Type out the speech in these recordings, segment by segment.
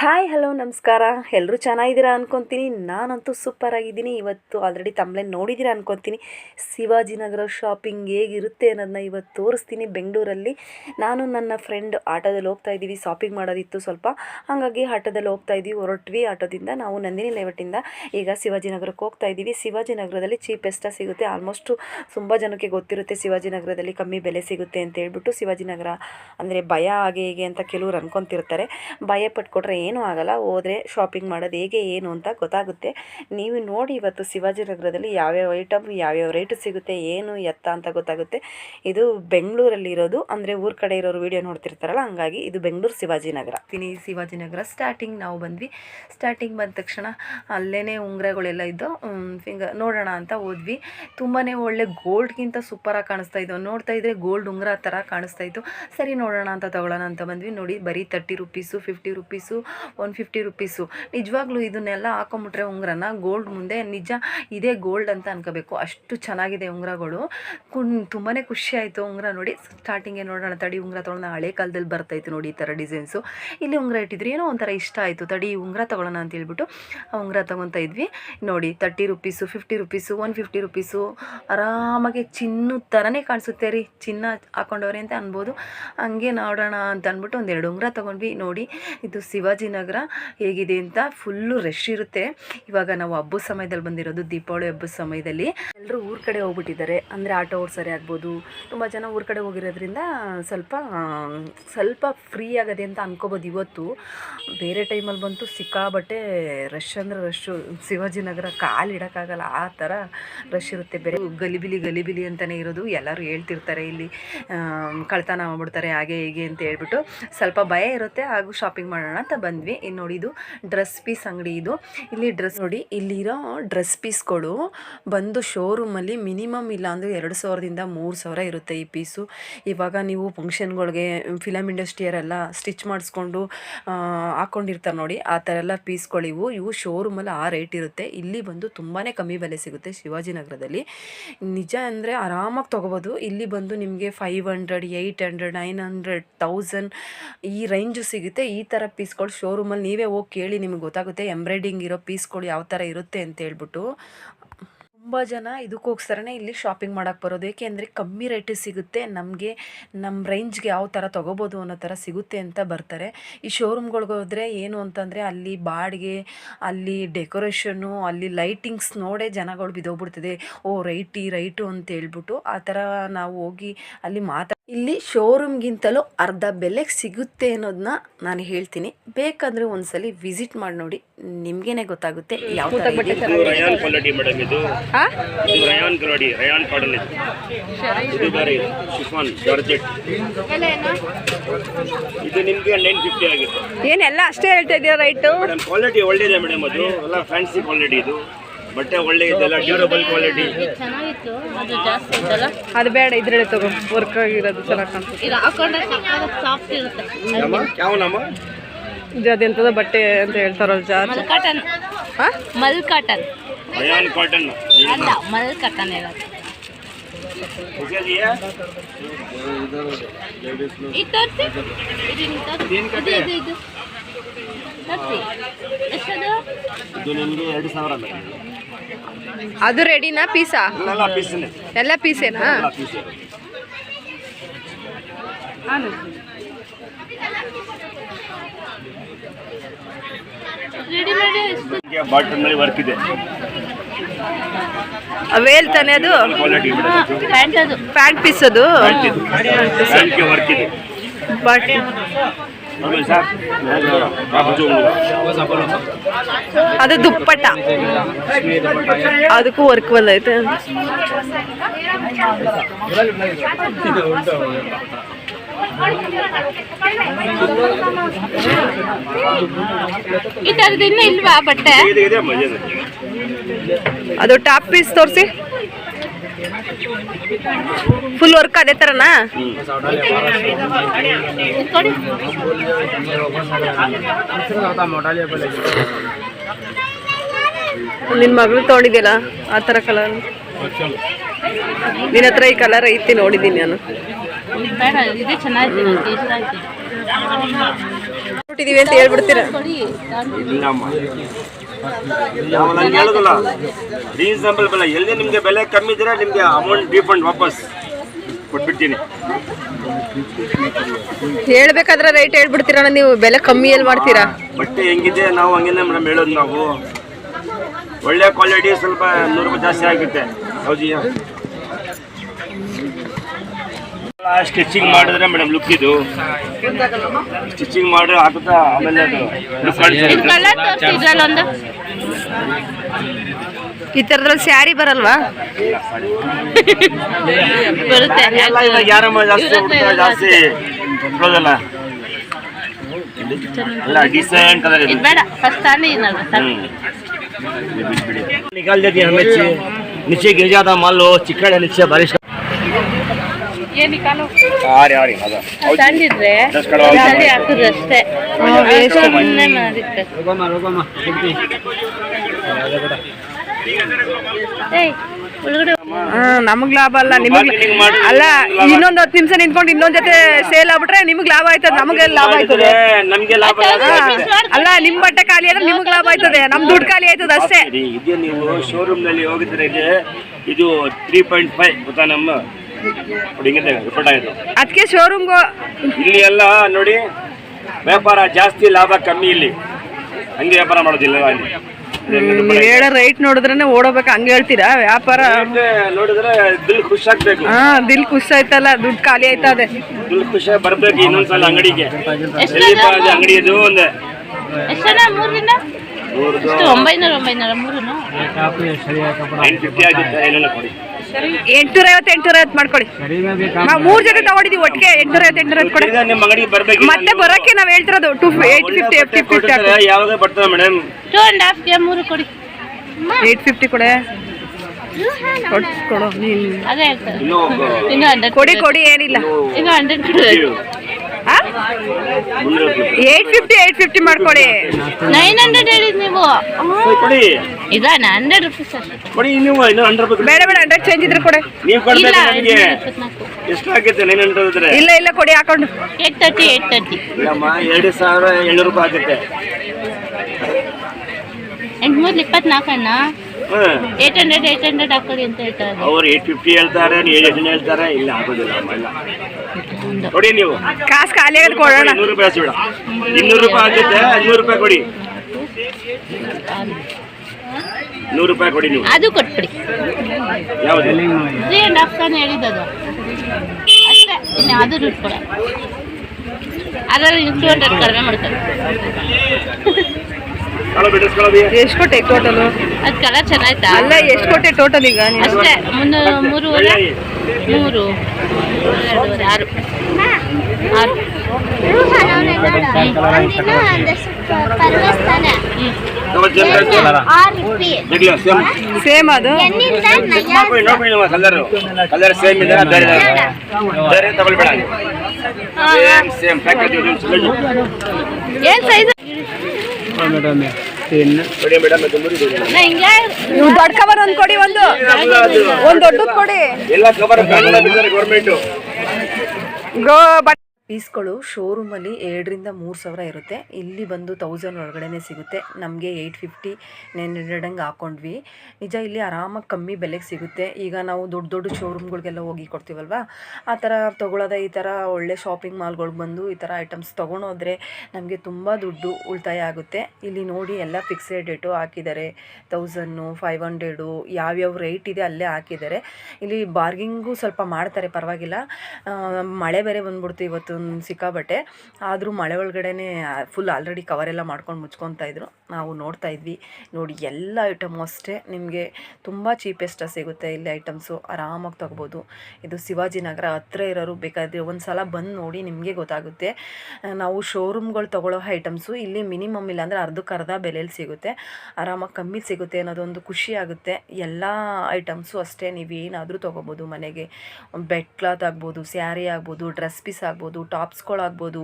Hi hello ನಮಸ್ಕಾರ. ಎಲ್ಲರೂ ಚೆನ್ನಾಗಿದ್ದೀರಾ ಅನ್ಕೊತೀನಿ. ನಾನಂತೂ ಸೂಪರ್ ಆಗಿದ್ದೀನಿ. ಇವತ್ತು ಆಲ್ರೆಡಿ ತಮ್ಮಲೆ ನೋಡಿದ್ದೀರಾ ಅನ್ಕೊತೀನಿ. ಶಿವಾಜಿನಗರ ಶಾಪಿಂಗ್ ಹೇಗಿರುತ್ತೆ ಅನ್ನೋದನ್ನ ಇವತ್ತು ತೋರಿಸ್ತೀನಿ ಬೆಂಗಳೂರಲ್ಲಿ. ನಾನು ನನ್ನ ಫ್ರೆಂಡ್ ಆಟೋದಲ್ಲಿ ಹೋಗ್ತಾ ಇದ್ದೀವಿ. ಶಾಪಿಂಗ್ ಮಾಡೋದಿತ್ತು ಸ್ವಲ್ಪ. ಹಾಗಾಗಿ ಆಟೋದಲ್ಲಿ ಹೋಗ್ತಾ ಇದ್ದೀವಿ. ಹೊರಟ್ವಿ ಆಟೋದಿಂದ. ನಾವು ನಂದಿನಿ ಲೇಔಟಿಂದ ಈಗ ಶಿವಾಜಿನಗರಕ್ಕೆ ಹೋಗ್ತಾ ಇದ್ದೀವಿ. ಶಿವಾಜಿನಗರದಲ್ಲಿ ಚೀಪೆಸ್ಟಾಗಿ ಸಿಗುತ್ತೆ. ಆಲ್ಮೋಸ್ಟು ತುಂಬ ಜನಕ್ಕೆ ಗೊತ್ತಿರುತ್ತೆ ಶಿವಾಜಿನಗರದಲ್ಲಿ ಕಮ್ಮಿ ಬೆಲೆ ಸಿಗುತ್ತೆ ಅಂತ ಹೇಳ್ಬಿಟ್ಟು ಶಿವಾಜಿನಗರ ಅಂದರೆ ಭಯ ಹಾಗೆ ಹೀಗೆ ಅಂತ ಕೆಲವರು ಅನ್ಕೊತಿರ್ತಾರೆ. ಭಯ ಪಟ್ಕೊಟ್ರೆ ಏನೂ ಆಗಲ್ಲ, ಹೋದರೆ ಶಾಪಿಂಗ್ ಮಾಡೋದು ಹೇಗೆ, ಏನು ಅಂತ ಗೊತ್ತಾಗುತ್ತೆ. ನೀವು ನೋಡಿ ಇವತ್ತು ಶಿವಾಜಿನಗರದಲ್ಲಿ ಯಾವ್ಯಾವ ಐಟಮ್ ಯಾವ್ಯಾವ ರೇಟ್ ಸಿಗುತ್ತೆ, ಏನು ಎತ್ತ ಅಂತ ಗೊತ್ತಾಗುತ್ತೆ. ಇದು ಬೆಂಗಳೂರಲ್ಲಿರೋದು ಅಂದರೆ ಊರ ಕಡೆ ಇರೋರು ವೀಡಿಯೋ ನೋಡ್ತಿರ್ತಾರಲ್ಲ, ಹಂಗಾಗಿ ಇದು ಬೆಂಗಳೂರು ಶಿವಾಜಿನಗರ ತಿನಿ ಶಿವಾಜಿನಗರ ಸ್ಟಾರ್ಟಿಂಗ್ ನಾವು ಬಂದ್ವಿ. ಸ್ಟಾರ್ಟಿಂಗ್ ಬಂದ ತಕ್ಷಣ ಅಲ್ಲೇ ಉಂಗ್ರಗಳೆಲ್ಲ ಇದ್ದು ಫಿಂಗರ್ ನೋಡೋಣ ಅಂತ ಹೋದ್ವಿ. ತುಂಬಾ ಒಳ್ಳೆ ಗೋಲ್ಡ್ಗಿಂತ ಸೂಪರಾಗಿ ಕಾಣಿಸ್ತಾ ಇದ್ದವು ನೋಡ್ತಾ ಇದ್ರೆ ಗೋಲ್ಡ್ ಉಂಗುರ ಥರ ಕಾಣಿಸ್ತಾ ಇತ್ತು. ಸರಿ, ನೋಡೋಣ ಅಂತ ತಗೊಳ್ಳೋಣ ಅಂತ ಬಂದ್ವಿ. ನೋಡಿ, ಬರೀ thirty rupees fifty rupees one fifty rupees. ನಿಜವಾಗ್ಲೂ ಇದನ್ನೆಲ್ಲ ಹಾಕೊಂಬಿಟ್ರೆ ಉಂಗುರನ ಗೋಲ್ಡ್ ಮುಂದೆ ನಿಜ ಇದೇ ಗೋಲ್ಡ್ ಅಂತ ಅನ್ಕೋಬೇಕು. ಅಷ್ಟು ಚೆನ್ನಾಗಿದೆ ಉಂಗುರಗಳು. ಕುಣ್ ತುಂಬಾ ಖುಷಿ ಆಯಿತು ಉಂಗುರ ನೋಡಿ. ಸ್ಟಾರ್ಟಿಂಗೇ ನೋಡೋಣ ತಡಿ. ಉಂಗುರ ತೊಗೊಳ್ಳೋಣ ಹಳೆ ಕಾಲದಲ್ಲಿ ಬರ್ತಾಯಿತ್ತು ನೋಡಿ ಈ ಥರ ಡಿಸೈನ್ಸು ಇಲ್ಲಿ ಉಂಗುರ ಇಟ್ಟಿದ್ರು ಏನೋ ಒಂಥರ ಇಷ್ಟ ಆಯಿತು. ತಡಿ ಉಂಗುರ ತೊಗೊಳ್ಳೋಣ ಅಂತ ಹೇಳ್ಬಿಟ್ಟು ಆ ಉಂಗುರ ತೊಗೊತಾ ಇದ್ವಿ. ನೋಡಿ thirty rupees fifty rupees one fifty rupees. ಆರಾಮಾಗಿ ಚಿನ್ನ ಥರನೇ ಕಾಣಿಸುತ್ತೆ ರೀ. ಚಿನ್ನ ಹಾಕೊಂಡವ್ರೆ ಅಂತ ಅನ್ಬೋದು. ಹಂಗೆ ನೋಡೋಣ ಅಂತ ಅಂದ್ಬಿಟ್ಟು ಒಂದೆರಡು ಉಂಗುರ ತೊಗೊಂಡ್ವಿ. ನೋಡಿ ಇದು ಶಿವಾಜಿನಗರ ಹೇಗಿದೆ ಅಂತ ಫುಲ್ಲು ರಶ್ ಇರುತ್ತೆ. ಇವಾಗ ನಾವು ಹಬ್ಬದ ಸಮಯದಲ್ಲಿ ಬಂದಿರೋದು ದೀಪಾವಳಿ ಹಬ್ಬದ ಸಮಯದಲ್ಲಿ. ಎಲ್ಲರೂ ಊರ ಕಡೆ ಹೋಗ್ಬಿಟ್ಟಿದ್ದಾರೆ. ಅಂದರೆ ಆಟೋ ಓಡಿಸೋರೆ ಆಗ್ಬೋದು. ತುಂಬ ಜನ ಊರ ಕಡೆ ಹೋಗಿರೋದ್ರಿಂದ ಸ್ವಲ್ಪ ಸ್ವಲ್ಪ ಫ್ರೀ ಆಗದೆ ಅಂತ ಅನ್ಕೋಬೋದು ಇವತ್ತು. ಬೇರೆ ಟೈಮಲ್ಲಿ ಬಂತು ಸಿಕ್ಕಾಬಟ್ಟೆ ರಶ್ ಅಂದರೆ ರಶ್ಶು ಶಿವಾಜಿನಗರ ಕಾಲು ಇಡೋಕ್ಕಾಗಲ್ಲ. ಆ ಥರ ರಶ್ ಇರುತ್ತೆ. ಬೇರೆ ಗಲಿಬಿಲಿ ಗಲಿಬಿಲಿ ಅಂತಲೇ ಇರೋದು. ಎಲ್ಲರೂ ಹೇಳ್ತಿರ್ತಾರೆ ಇಲ್ಲಿ ಕಳ್ತಾನ ಮಾಡ್ಬಿಡ್ತಾರೆ, ಹಾಗೆ ಹೀಗೆ ಅಂತ ಹೇಳ್ಬಿಟ್ಟು. ಸ್ವಲ್ಪ ಭಯ ಇರುತ್ತೆ. ಹಾಗೂ ಶಾಪಿಂಗ್ ಮಾಡೋಣ ಅಂತ ಬಂದ್ವಿ ಇಲ್ಲಿ ನೋಡಿ ಇದು ಡ್ರೆಸ್ ಪೀಸ್ ಅಂಗಡಿ ಇದು. ಇಲ್ಲಿ ಡ್ರೆಸ್ ನೋಡಿ ಇಲ್ಲಿರೋ ಡ್ರೆಸ್ ಪೀಸ್ಗಳು ಬಂದು ಶೋರೂಮಲ್ಲಿ ಮಿನಿಮಮ್ ಇಲ್ಲ ಅಂದರೆ ಎರಡು ಸಾವಿರದಿಂದ ಮೂರು ಸಾವಿರ ಇರುತ್ತೆ ಈ ಪೀಸು. ಇವಾಗ ನೀವು ಫಂಕ್ಷನ್ಗಳಿಗೆ ಫಿಲಮ್ ಇಂಡಸ್ಟ್ರಿಯರೆಲ್ಲ ಸ್ಟಿಚ್ ಮಾಡಿಸ್ಕೊಂಡು ಹಾಕ್ಕೊಂಡಿರ್ತಾರೆ ನೋಡಿ. ಆ ಥರ ಎಲ್ಲ ಪೀಸ್ಗಳಿವು ಇವು. ಶೋರೂಮಲ್ಲಿ ಆ ರೇಟ್ ಇರುತ್ತೆ. ಇಲ್ಲಿ ಬಂದು ತುಂಬಾ ಕಮ್ಮಿ ಬೆಲೆ ಸಿಗುತ್ತೆ ಶಿವಾಜಿನಗರದಲ್ಲಿ ನಿಜ ಅಂದರೆ ಆರಾಮಾಗಿ ತೊಗೋಬೋದು. ಇಲ್ಲಿ ಬಂದು ನಿಮಗೆ five hundred eight hundred nine hundred thousand ಈ ರೇಂಜು ಸಿಗುತ್ತೆ. ಈ ಥರ ಪೀಸ್ಗಳು ಶೋರೂಮಲ್ಲಿ ನೀವೇ ಹೋಗಿ ಕೇಳಿ ನಿಮ್ಗೆ ಗೊತ್ತಾಗುತ್ತೆ. ಎಂಬ್ರಾಯ್ಡಿಂಗ್ ಇರೋ ಪೀಸ್ಗಳು ಯಾವ ಥರ ಇರುತ್ತೆ ಅಂತ ಹೇಳ್ಬಿಟ್ಟು. ತುಂಬ ಜನ ಇದಕ್ಕೋಸ್ಕರನೇ ಇಲ್ಲಿ ಶಾಪಿಂಗ್ ಮಾಡೋಕ್ಕೆ ಬರೋದು. ಏಕೆಂದರೆ ಕಮ್ಮಿ ರೇಟಿಗೆ ಸಿಗುತ್ತೆ. ನಮಗೆ ನಮ್ಮ ರೇಂಜ್ಗೆ ಯಾವ ಥರ ತೊಗೋಬೋದು ಅನ್ನೋ ಥರ ಸಿಗುತ್ತೆ ಅಂತ ಬರ್ತಾರೆ. ಈ ಶೋರೂಮ್ಗಳ್ಗೆ ಹೋದರೆ ಏನು ಅಂತಂದರೆ ಅಲ್ಲಿ ಬಾಡಿಗೆ ಅಲ್ಲಿ ಡೆಕೋರೇಷನ್ನು ಅಲ್ಲಿ ಲೈಟಿಂಗ್ಸ್ ನೋಡೇ ಜನಗಳು ಬಿದ್ದೋಗ್ಬಿಡ್ತದೆ. ಓ ರೈಟಿ ರೈಟು ಅಂತ ಹೇಳ್ಬಿಟ್ಟು ಆ ಥರ ನಾವು ಹೋಗಿ ಅಲ್ಲಿ ಮಾತಾ ಇಲ್ಲಿ ಶೋರೂಮ್ಗಿಂತಲೂ ಅರ್ಧ ಬೆಲೆಗೆ ಸಿಗುತ್ತೆ ಅನ್ನೋದನ್ನ ನಾನು ಹೇಳ್ತೀನಿ. ಬೇಕಾದರೆ ಒಂದ್ಸಲಿ ವಿಸಿಟ್ ಮಾಡಿ ನೋಡಿ. ನಿಮಗೇನೆ ಗೊತ್ತಾಗುತ್ತೆ ಯಾವ ರಯಾನ್ ಇದು ರಯಾನ್ ಕಾಟನ್ ಇದು ಬೇರೆ ಶಿಫಾನ್ ಜಾರ್ಜೆಟ್. ಇದು ನಿಮಗೆ ನೈನ್ ಫಿಫ್ಟಿ ಆಗುತ್ತೆ. ಏನೆಲ್ಲ ಅಷ್ಟೇ ಹೇಳ್ತಾ ಇದೆಯಾ ರೈಟು ಮೇಡಮ್ ಕ್ವಾಲಿಟಿ ಒಳ್ಳೆಯದೆ ಮೇಡಮ್ ಅದು. ಎಲ್ಲ ಫ್ಯಾನ್ಸಿ ಕ್ವಾಲಿಟಿ ಇದು. ಬಟ್ಟೆ ಒಳ್ಳೆ ಇದೆಲ್ಲ ಡ್ಯೂರಬಲ್ ಕ್ವಾಲಿಟಿ ಅದು ಜಾಸ್ತಿ ಇತ್ತಲ್ಲ? ಅದು ಬೇಡ ಇದ್ರಲ್ಲಿ ತಗೋ. ವರ್ಕ್ ಆಗಿರೋದು ಚೆನ್ನಾಗಿ ಕಾಣ್ತದೆ. ಇದು ಹಾಕೊಂಡ್ರೆ ಸಾಫ್ಟ್ ಇರುತ್ತೆ. ಯಾವ ನಮ್ಮ? ಇದು ಅದೆಂಥದ ಬಟ್ಟೆ ಅಂತ ಹೇಳ್ತಾರಲ್ಲ ಮಲ್ ಕಾಟನ್ ಮಲ್ ಕಾಟನ್ ಕಾಟನ್ ಅಲ್ಲ ಮಲ್ ಕಾಟನ್ ಇರೋದು. ಅದು ರೆಡಿನಾ ಪೀಸಾ? ಎಲ್ಲ ಪೀಸ್ನೇ? ಎಲ್ಲ ಪೀಸೇನಾ ರೆಡಿಮೇಡ್ ಎಷ್ಟು ಬಾಟಮ್ ಮೇಲೆ ವರ್ಕ್ ಇದೆ. ವೇಲ್ ತಾನೆ ಅದು. ಕ್ವಾಲಿಟಿ ಪ್ಯಾಂಟ್ ಅದು. ಪ್ಯಾಂಟ್ ಪೀಸ್ ಅದು. ಪ್ಯಾಂಟ್ಗೆ ವರ್ಕ್ ಇದೆ. ಬಟ್ ಅದು ದುಪ್ಪಟ್ಟ. ಅದಕ್ಕೂ ವರ್ಕ್ ಬಂದೈತೆ ಇಲ್ವಾ ಬಟ್ಟೆ? ಅದು ಟಾಪ್ ಪೀಸ್ ತೋರಿಸಿ. ಫುಲ್ ವರ್ಕ್ ಅದೇ ಥರನಾ ನಿನ್ ಮಗಳು ತೊಗೊಂಡಿದ್ಯಲ್ಲ ಆ ತರ ಕಲರ್ ನಿನ್ನ ಹತ್ರ ಈ ಕಲರ್ ಐತಿ ನೋಡಿದ್ದೀನಿ ನಾನು. ಬೇಡ ಇದೇ ಚೆನ್ನಾಗಿದೆ ಆಯ್ತು. ಅಂತ ಹೇಳ್ಬಿಡ್ತೀರಾ? ನಾವು ನಂಗೆ ಹೇಳೋದಿಲ್ಲ. ರೀಸನಬಲ್ ಬೆಲೆ. ಎಲ್ಲಿ ನಿಮಗೆ ಬೆಲೆ ಕಮ್ಮಿ ಇದ್ರೆ ನಿಮಗೆ ಅಮೌಂಟ್ ರೀಫಂಡ್ ವಾಪಸ್ ಕೊಟ್ಬಿಡ್ತೀನಿ. ಹೇಳ್ಬೇಕಾದ್ರೆ ರೈಟ್ ಹೇಳ್ಬಿಡ್ತೀರಣ್ಣ ನೀವು ಬೆಲೆ ಕಮ್ಮಿ ಎಲ್ಲಿ ಮಾಡ್ತೀರಾ? ಬಟ್ಟೆ ಹೆಂಗಿದೆ? ನಾವು ಹಂಗೇನೆ ಮೇಡಮ್ ಹೇಳೋದು ನಾವು. ಒಳ್ಳೆ ಕ್ವಾಲಿಟಿ ಸ್ವಲ್ಪ ನೂರು ರೂಪಾಯಿ ಜಾಸ್ತಿ ಆಗುತ್ತೆ. ಹೌದಿಯಾ ಸ್ಟಿಚಿಂಗ್ ಮಾಡಿದ್ರೆ ಮೇಡಮ್ ಲುಕ್ ಇದು. ಸ್ಟಿಚಿಂಗ್ ಮಾಡಿದ್ರೆ ಆಗುತ್ತಾ ಆಮೇಲೆ ಈ ತರದ್ರಲ್ಲಿ ಸ್ಯಾರಿ ಬರಲ್ವಾ? ಬರುತ್ತೆ. ಯಾರಮ್ಮ ಜಾಸ್ತಿ ಜಾಸ್ತಿ ನಿಶ್ಚಯ ಗಿರಿಜಾದ ಮಲ್ಲು ಚಿಕ್ಕಡೆ ನಿಶ್ಚಯ ಬರಿಷ ಅಷ್ಟೇ. ಸುಮ್ಮನೆ ಮಾಡಿದ್ರೆ ನಮಗ್ ಲಾಭ ಅಲ್ಲ ನಿಮಗ್ ಅಲ್ಲ ಇನ್ನೊಂದ್ ಹತ್ತು ನಿಮಿಷ ನಿಂತ್ಕೊಂಡು ಇನ್ನೊಂದ್ ಜೊತೆ ಸೇಲ್ ಆಗ್ಬಿಟ್ರೆ ನಿಮಗ್ ಲಾಭ ಆಯ್ತದ ನಮಗೆ ಲಾಭ ಆಯ್ತದೆ. ಅಲ್ಲ ನಿಮ್ ಬಟ್ಟೆ ಖಾಲಿ ಆದ್ರೆ ನಿಮಗ್ ಲಾಭ ಆಯ್ತದೆ ನಮ್ ದುಡ್ಡು ಖಾಲಿ ಆಯ್ತದ ಅಷ್ಟೇ. ಇದು ನೀವು ಶೋರೂಮ್ನಲ್ಲಿ ಹೋಗಿದ್ರೆ ಇದು ತ್ರೀ ಪಾಯಿಂಟ್ ಫೈವ್ ಗೊತ್ತಾ ನಮ್ಮ? ಅದಕ್ಕೆ ಶೋರೂಮ್ ಇಲ್ಲಿ ಎಲ್ಲ ನೋಡಿ ವ್ಯಾಪಾರ ಜಾಸ್ತಿ ಲಾಭ ಕಮ್ಮಿ ಇಲ್ಲಿ. ಹಂಗೆ ವ್ಯಾಪಾರ ಮಾಡೋದಿಲ್ಲ ಅಲ್ಲಿ. ನೀವ್ ಹೇಳೋ ರೈಟ್ ನೋಡಿದ್ರೆ ಓಡೋಬೇಕು ಹಂಗೆ ಹೇಳ್ತೀರಾ? ವ್ಯಾಪಾರ ನೋಡಿದ್ರೆ ದಿಲ್ ಖುಷ್ ಆಗ್ಬೇಕು. ಹಾ ದಿಲ್ ಖುಷಿ ಆಯ್ತಲ್ಲ ದುಡ್ಡು ಖಾಲಿ ಆಯ್ತದೆ ದಿಲ್ ಖುಷಿ ಬರ್ಬೇಕು ಇನ್ನೊಂದ್ಸಲ ಅಂಗಡಿಗೆ. ಅದು ಅಂಗಡಿ ಇದು ಒಂದೇ ಒಂಬೈನೂರ ಒಂಬೈನೂರ ಮೂರು ನೈನ್ ಫಿಫ್ಟಿ ಆಗುತ್ತೆ ಕೊಡಿ. ಎಂಟುನೂರ ಐವತ್ತು ಎಂಟುನೂರ ಐವತ್ತು ಮಾಡ್ಕೊಳ್ಳಿ ನಾವು ಮೂರ್ ಜೊತೆ ತಗೊಂಡಿದ್ದೀವಿ ಒಟ್ಟಿಗೆ ಎಂಟುನೂರ ಐವತ್ತು ಎಂಟುನೂರ ಐವತ್ತು ಕೊಡಿ ನಿಮ್ಮ ಅಂಗಡಿಗೆ ಬರ್ಬೇಕು ಮತ್ತೆ ಬರೋಕೆ ನಾವು ಹೇಳ್ತಿರೋದು to eight fifty eight fifty ಯಾವಾಗ ಬರ್ತದೆ ಮೇಡಮ್. ಟೂ ಆ್ಯಂಡ್ ಹಾಫ್ಗೆ ಮೂರು ಕೊಡಿ. ಏಟ್ ಫಿಫ್ಟಿ ಕೊಡೆ. ಕೊಡ್ ಕೊಡು ನೀನು ಕೊಡಿ ಕೊಡಿ. ಏನಿಲ್ಲ. ಇನ್ನು ಹಂಡ್ರೆಡ್ ಕೊಡಿ. ಏಟ್ ಫಿಫ್ಟಿ ಏಟ್ ಫಿಫ್ಟಿ ಮಾಡ್ಕೊಡಿ. ನೈನ್ ಹಂಡ್ರೆಡ್ ಹೇಳಿದ್ ನೀವು. ಕೊಡಿ. ಇದಾನ ಹಂಡ್ರೆಡ್ ರುಪೀಸ್ ಕೊಡಿ ನೀವು ಇನ್ನೂ ಹಂಡ್ರೆಡ್ ರೂಪಾಯಿ ಬೇಡ ಬೇಡ ಹಂಡ್ರೆಡ್ ಚೇಂಜ್ ಇದ್ರೆ ಕೊಡಿ. ನೀವು ಇಲ್ಲ ಕೊಡ್ಬೇಕು ನನಗೆ ಎಷ್ಟು ಆಗುತ್ತೆ ನೈನ್ ಹಂಡ್ರೆಡ್ ಇದ್ರೆ? ಇಲ್ಲ ಇಲ್ಲ ಕೊಡಿ ಹಾಕೊಂಡು. ಏಟ್ ತರ್ಟಿ ಏಟ್ ತರ್ಟಿ ಇಲ್ಲಮ್ಮ ಎರಡು ಸಾವಿರ ಏಳ್ನೂರು ರೂಪಾಯಿ ಆಗುತ್ತೆ ಎಂಟ್ನೂರ ಇಪ್ಪತ್ನಾಲ್ಕು ಅಣ್ಣ. ಏಟ್ ಹಂಡ್ರೆಡ್ ಏಟ್ ಹಂಡ್ರೆಡ್ ಹಾಕೊಳ್ಳಿ ಅಂತ ಹೇಳ್ತಾರೆ ಅವ್ರು ಏಟ್ ಫಿಫ್ಟಿ ಹೇಳ್ತಾರೆ ಏಟ್ ಹೇಳ್ತಾರೆ ಇಲ್ಲ ಆಗೋದಿಲ್ಲ ಅಮ್ಮ ಇಲ್ಲ. ಕೊಡಿ ನೀವು. ಕಾಸು ಖಾಲಿ ಆಗೋದು ಕೊಡೋಣ. ಇನ್ನೂರು ರೂಪಾಯಿ ಇನ್ನೂರು ರೂಪಾಯಿ ಆಗುತ್ತೆ ನೂರು ರೂಪಾಯಿ ಕೊಡಿ. ನೂರು ರೂಪಾಯಿ ಕೊಡಿ ನೀವು. ಅದು ಕೊಟ್ಬಿಡಿ. ಯಾವ್ದು? ತ್ರೀ ಆ್ಯಂಡ್ ಹಾಫ್ ತಾನೇ ಹೇಳಿದ್ದದು. ಅಷ್ಟೇ ಇನ್ನು ಅದು ದುಡ್ಡು ಕೊಡ. ಅದರಲ್ಲಿ ಟೂ ಹಂಡ್ರೆಡ್ ಕಡಿಮೆ ಮಾಡ್ತಾರೆ. ಕಳೋ ಬಿಡಿಸ್ಕೊಳ್ಳೋದು ಎಷ್ಟು ಕೊಟ್ಟೆ ಟೋಟಲು ಅದು ಕಲರ್ ಚೆನ್ನಾಯ್ತಾ? ಅಲ್ಲ ಎಷ್ಟು ಕೊಟ್ಟೆ ಟೋಟಲ್ ಈಗ? ಮೂರು ಅಷ್ಟೇ ಮುನ್ನೂರು ಮೂರುವರೆ ಮೂರು ಎರಡೂವರೆ ಆರು. ಸೇಮ್. ಅದು. Colour same. ಇದೆ ಬೇರೆ ಬೇರೆ. ತಗೊಳ್ಬೇಡ. Same same. ಪ್ಯಾಕೇಜ್ ಏನು ಸೈಜ್ ನೋಡಿ ಮೇಡಮ್ ಇದು ಮುರಿದು ಇದೆ. ನಾ ಹಿಂಗೆ ನೀವು ದೊಡ್ಡ ಕವರ್ ಒಂದು ಕೊಡಿ ಒಂದು. ದೊಡ್ಡದು ಕೊಡಿ. ಎಲ್ಲ ಕವರ್ ಗೌರ್ಮೆಂಟು ಗೋ ಬಟ್ ಪೀಸ್ಗಳು ಶೋರೂಮಲ್ಲಿ ಎರಡರಿಂದ ಮೂರು ಸಾವಿರ ಇರುತ್ತೆ. ಇಲ್ಲಿ ಬಂದು ತೌಸಂಡ್ ಒಳಗಡೆ ಸಿಗುತ್ತೆ. ನಮಗೆ ಏಯ್ಟ್ ಫಿಫ್ಟಿ ನೈನ್ ಹಂಡ್ರೆಡ್ ಹಂಗೆ ಹಾಕ್ಕೊಂಡ್ವಿ ನಿಜ ಇಲ್ಲಿ ಆರಾಮಾಗಿ ಕಮ್ಮಿ ಬೆಲೆಗೆ ಸಿಗುತ್ತೆ. ಈಗ ನಾವು ದೊಡ್ಡ ದೊಡ್ಡ ಶೋರೂಮ್ಗಳಿಗೆಲ್ಲ ಹೋಗಿ ಕೊಡ್ತೀವಲ್ವ? ಆ ಥರ ತೊಗೊಳೋದ ಈ ಥರ ಒಳ್ಳೆ ಶಾಪಿಂಗ್ ಮಾಲ್ಗಳಿಗೆ ಬಂದು ಈ ಥರ ಐಟಮ್ಸ್ ತೊಗೊಂಡೋದ್ರೆ ನಮಗೆ ತುಂಬ ದುಡ್ಡು ಉಳಿತಾಯ ಆಗುತ್ತೆ. ಇಲ್ಲಿ ನೋಡಿ ಎಲ್ಲ ಫಿಕ್ಸೆಡ್ ರೇಟು ಹಾಕಿದ್ದಾರೆ. ತೌಸನ್ನು ಫೈವ್ ಹಂಡ್ರೆಡು ಯಾವ್ಯಾವ ರೇಟ್ ಇದೆ ಅಲ್ಲೇ ಹಾಕಿದ್ದಾರೆ. ಇಲ್ಲಿ ಬಾರ್ಗಿಂಗು ಸ್ವಲ್ಪ ಮಾಡ್ತಾರೆ, ಪರವಾಗಿಲ್ಲ. ಮಳೆ ಬೇರೆ ಬಂದ್ಬಿಡ್ತು ಇವತ್ತು. ಸಿಕ್ಕಾಬಟ್ಟೆ ಆದರೂ ಮಳೆ ಒಳಗಡೆ ಫುಲ್ ಆಲ್ರೆಡಿ ಕವರೆಲ್ಲ ಮಾಡ್ಕೊಂಡು ಮುಚ್ಕೊತಾ ಇದ್ರು. ನಾವು ನೋಡ್ತಾ ಇದ್ವಿ. ನೋಡಿ, ಎಲ್ಲ ಐಟಮು ಅಷ್ಟೇ. ನಿಮಗೆ ತುಂಬ ಚೀಪೆಸ್ಟ್ ಸಿಗುತ್ತೆ ಇಲ್ಲಿ ಐಟಮ್ಸು ಆರಾಮಾಗಿ ತೊಗೋಬೋದು. ಇದು ಶಿವಾಜಿನಗರ ಹತ್ರ ಇರೋರು ಬೇಕಾದರೆ ಒಂದು ಸಲ ಬಂದು ನೋಡಿ ನಿಮಗೆ ಗೊತ್ತಾಗುತ್ತೆ. ನಾವು ಶೋರೂಮ್ಗಳು ತೊಗೊಳ್ಳೋ ಐಟಮ್ಸು ಇಲ್ಲಿ ಮಿನಿಮಮ್ ಇಲ್ಲ ಅಂದರೆ ಅರ್ಧಕ್ಕೆ ಅರ್ಧ ಬೆಲೆಯಲ್ಲಿ ಸಿಗುತ್ತೆ. ಆರಾಮಾಗಿ ಕಮ್ಮಿ ಸಿಗುತ್ತೆ ಅನ್ನೋದೊಂದು ಖುಷಿ ಆಗುತ್ತೆ. ಎಲ್ಲ ಐಟಮ್ಸು ಅಷ್ಟೇ. ನೀವು ಏನಾದರೂ ತೊಗೋಬೋದು ಮನೆಗೆ. ಬೆಡ್ ಕ್ಲಾತ್ ಆಗ್ಬೋದು ಸ್ಯಾರಿ ಆಗ್ಬೋದು ಡ್ರೆಸ್ ಪೀಸ್ ಆಗ್ಬೋದು ಟಾಪ್ಸ್ಗಳಾಗ್ಬೋದು,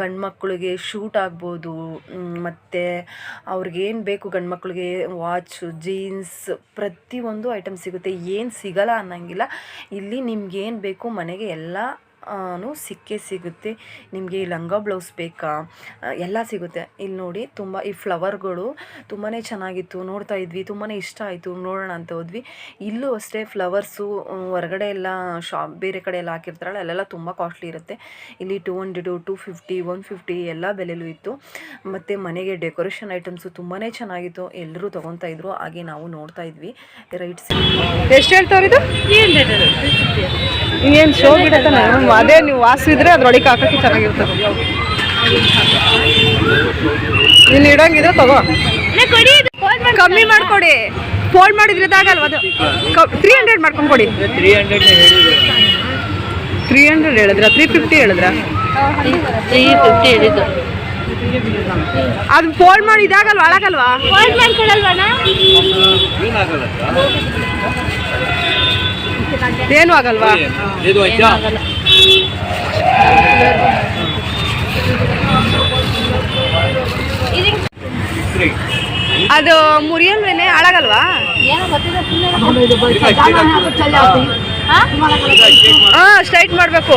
ಗಂಡು ಮಕ್ಕಳಿಗೆ ಶೂಟ್ ಆಗ್ಬೋದು ಮತ್ತು ಅವ್ರಿಗೇನು ಬೇಕು ಗಂಡು ಮಕ್ಕಳಿಗೆ, ವಾಚು, ಜೀನ್ಸ್, ಪ್ರತಿಯೊಂದು ಐಟಮ್ ಸಿಗುತ್ತೆ. ಏನು ಸಿಗಲ್ಲ ಅನ್ನಂಗಿಲ್ಲ. ಇಲ್ಲಿ ನಿಮ್ಗೇನು ಬೇಕು ಮನೆಗೆ ಎಲ್ಲ ಸಿಕ್ಕೇ ಸಿಗುತ್ತೆ. ನಿಮಗೆ ಈ ಲಂಗ ಬ್ಲೌಸ್ ಬೇಕಾ? ಎಲ್ಲ ಸಿಗುತ್ತೆ. ಇಲ್ಲಿ ನೋಡಿ ತುಂಬ ಈ ಫ್ಲವರ್ಗಳು ತುಂಬಾ ಚೆನ್ನಾಗಿತ್ತು. ನೋಡ್ತಾ ಇದ್ವಿ ತುಂಬಾ ಇಷ್ಟ ಆಯಿತು. ನೋಡೋಣ ಅಂತ ಹೋದ್ವಿ. ಇಲ್ಲೂ ಅಷ್ಟೇ ಫ್ಲವರ್ಸು ಹೊರಗಡೆ ಎಲ್ಲ ಶಾಪ್ ಬೇರೆ ಕಡೆ ಎಲ್ಲ ಹಾಕಿರ್ತಾರಲ್ಲ ಅಲ್ಲೆಲ್ಲ ತುಂಬ ಕಾಸ್ಟ್ಲಿ ಇರುತ್ತೆ. ಇಲ್ಲಿ two hundred two fifty one fifty ಎಲ್ಲ ಬೆಲೆಲೂ ಇತ್ತು. ಮತ್ತು ಮನೆಗೆ ಡೆಕೋರೇಷನ್ ಐಟಮ್ಸು ತುಂಬಾ ಚೆನ್ನಾಗಿತ್ತು. ಎಲ್ಲರೂ ತೊಗೊತಾ ಇದ್ರು. ಹಾಗೆ ನಾವು ನೋಡ್ತಾ ಇದ್ವಿ. ರೈಟ್ಸ್ ಎಷ್ಟು ಹೇಳ್ತಾವ್ರಿ ಇದು? ಇನ್ನೇನು ಶೋ ಬಿಡತ್ತಾನೆ ಅದೇ ನೀವು ವಾಸಿದ್ರೆ ಅದ್ರೊಳಗೆ ಹಾಕಕ್ಕೆ ಚೆನ್ನಾಗಿರ್ತದೆ. ಇಲ್ಲಿ ಇಡಂಗಿದ್ರೆ ತಗೋ. ಕಮ್ಮಿ ಮಾಡ್ಕೊಡಿ. ಫೋಲ್ಡ್ ಮಾಡಿದ್ರೆ ಇದಾಗಲ್ವ ಅದು? ತ್ರೀ ಹಂಡ್ರೆಡ್ ಮಾಡ್ಕೊಂಡು ಕೊಡಿ. ತ್ರೀ ಹಂಡ್ರೆಡ್ ಹೇಳಿದ್ರ. ತ್ರೀ ಫಿಫ್ಟಿ ಹೇಳಿದ್ರ? ತ್ರೀ ಫಿಫ್ಟಿ ಹೇಳಿದ್ದು. ಅದು ಫೋಲ್ಡ್ ಮಾಡಿ ಇದಾಗಲ್ವಾ ಅಳಗಲ್ವಾ ಏನು ಆಗಲ್ವಾ? ಅದು ಮುರಿಯಲ್ವೇನೆ ಹಾಳಾಗಲ್ವಾ ಏನೋ ಗೊತ್ತಿಲ್ಲ ಹಾ? ಸ್ಟ್ರೈಟ್ ಮಾಡಬೇಕು.